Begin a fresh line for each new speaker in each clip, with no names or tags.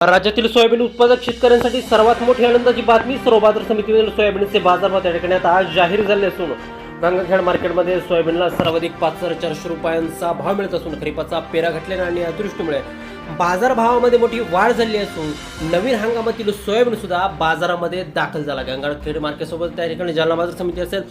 राज्यातील सोयाबीन उत्पादक शेतकऱ्यांसाठी सर्वात मोठी आनंदाची बातमी सर्व बाजार समितीमधील सोयाबीनचे बाजारभाव त्या ठिकाणी आता आज जाहीर झाले असून गंगाखेड मार्केटमध्ये सोयाबीनला सर्वाधिक पाच हजार चारशे रुपयांचा भाव मिळत असून खरीपाचा पेरा घटलेला आणि अदृष्टीमुळे बाजारभावामध्ये मोठी वाढ झाली असून नवीन हंगामातील सोयाबीन सुद्धा बाजारामध्ये दाखल झाला. गंगाखेड मार्केटसोबत त्या ठिकाणी जालना बाजार समिती असेल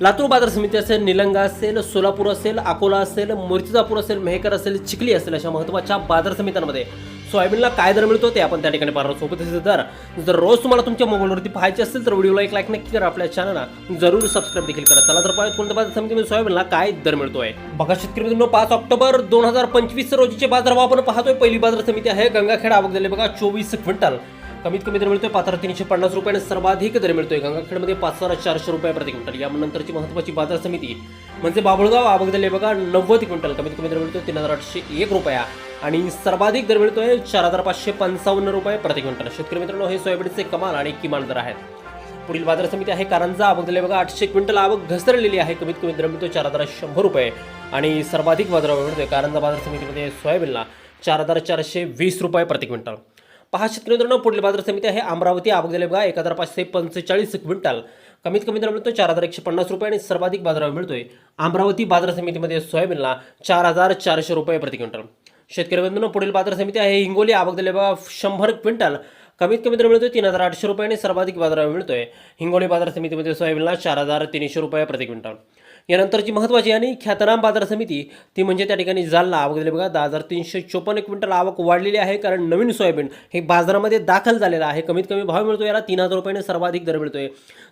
लातूर बाजार समिती असेल निलंगा असेल सोलापूर असेल अकोला असेल मुर्तिजापूर असेल मेहकर असेल चिखली असेल अशा महत्त्वाच्या बाजार समित्यांमध्ये सोयाबीनला काय दर मिळतो ते आपण त्या ठिकाणी पाहणार सोबत सोबतच दर जर रोज तुम्हाला तुमच्या मोबाईलवरती पाहायचे असेल तर व्हिडिओला एक लाईक नक्की करा आपल्या चॅनलला जरूर सबस्क्राईब देखील करा. चला तर पाहत कोणत्या बाजार समितीमध्ये सोयाबीनला काय दर मिळतोय. बघा शेतकरी मित्रांनो पाच ऑक्टोबर दोन हजार पंचवीस रोजीचे बाजारभाव आपण पाहतोय. पहिली बाजार समिती आहे गंगाखेड आवक झाले बघा चोवीस क्विंटल. कमीत कमी दर मिळतोय पाच हजार तीनशे पन्नास रुपये आणि सर्वाधिक दर मिळतोय गंगाखेडमध्ये पाच हजार चारशे रुपये प्रति क्विंटल. यानंतरची महत्त्वाची बाजार समिती म्हणजे बाबुळगाव आवक झाले बघा नव्वद क्विंटल. कमीत कमी दर मिळतोय तीन हजार आठशे एक रुपया. आणि सर्वाधिक दर मिळतोय चार हजार पाचशे पंचावन्न रुपये प्रति क्विंटल. शेतकरी मित्रांनो हे सोयाबीनचे कमाल आणि किमान दर आहेत. पुढील बाजार समिती आहे कारंजा. आवक झाले बघा आठशे क्विंटल आवक घसरलेली आहे. कमीत कमी दर मिळतो चार हजार शंभर रुपये. आणि सर्वाधिक बाजारावर मिळतोय कारंजा बाजार समितीमध्ये सोयाबीनला चार हजार चारशे वीस रुपये प्रति क्विंटल. पहा शेतकरी मित्रांनो पुढील बाजार समिती आहे अमरावती. आवक झाले बघा एक हजार पाचशे पंचेचाळीस क्विंटल. कमीत कमी दर मिळतो चार हजार एकशे पन्नास रुपये आणि सर्वाधिक बाजारावर मिळतोय अमरावती बाजार समितीमध्ये सोयाबीनला चार हजार चारशे रुपये प्रति क्विंटल. शेतकरी बंधूंनो पुढील बाजार समिती आहे. हिंगोली आवक दिले बघा शंभर क्विंटल. कमीत कमी दर मिळतोय तीन हजार आठशे रुपये आणि सर्वाधिक बाजारावर मिळतोय. हिंगोली बाजार समितीमध्ये सोयाबीनला चार हजार तीनशे रुपये प्रति क्विंटल. यानंतरची महत्त्वाची आणि ख्यातनाम बाजार समिती ती म्हणजे त्या ठिकाणी जालना आवक दिली बघा दहा हजार तीनशे चोपन्न क्विंटल आवक वाढलेली आहे. कारण नवीन सोयाबीन हे बाजारामध्ये दाखल झालेलं आहे. कमीत कमी भाव मिळतो याला तीन हजार रुपयाने सर्वाधिक दर मिळतोय.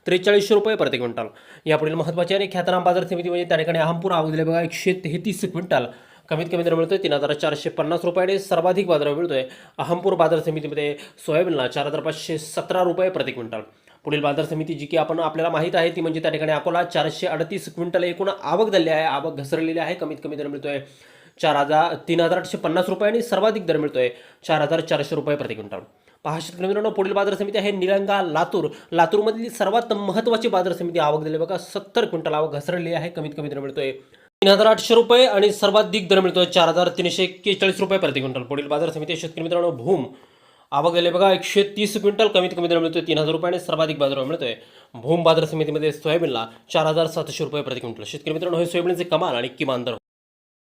त्रेचाळीसशे रुपये प्रति क्विंटल. यापुढील महत्त्वाची आणि ख्यातनाम बाजार समिती म्हणजे त्या ठिकाणी अहमपूर आवक दिले बघा एकशे तेहतीस क्विंटल. कमीत कमी दर मिळतोय तीन हजार चारशे पन्नास रुपये आणि सर्वाधिक बाजार मिळतोय. अहमपूर बाजार समितीमध्ये सोयाबीनला चार हजार पाचशे सतरा रुपये प्रति क्विंटल. पुढील बाजार समिती जी की आपण आपल्याला माहीत आहे ती म्हणजे त्या ठिकाणी अकोला चारशे अडतीस क्विंटल एकूण आवक झाली आहे. आवक घसरलेली आहे. कमीत कमी दर मिळतोय चार हजार तीन हजार आठशे पन्नास रुपये आणि सर्वाधिक दर मिळतोय चार हजार चारशे रुपये प्रति क्विंटल. पहाशे शेतकरी मित्रांनो पुढील बाजार समिती आहे निलंगा लातूर. लातूरमधली सर्वात महत्त्वाची बाजार समिती आवक दिली बघा. सत्तर क्विंटल आवक घसरलेली आहे. कमीत कमी दर मिळतोय तीन हजार आठशे रुपये आणि सर्वाधिक दर मिळतोय चार हजार तीनशे एक्केचाळीस रुपये प्रति क्विंटल. पुढील बाजार समिती शेतकरी मित्रांनो भूम. आवक गेले बघा एकशे तीस क्विंटल कमीत कमी दर मिळतोय तीन हजार रुपये आणि सर्वाधिक बाजार मिळतोय. भूम बाजार समितीमध्ये सोयाबीनला चार हजार सातशे रुपये प्रति क्विंटल. शेतकरी मित्रांनो हे सोयाबीनचे कमाल आणि किमान दर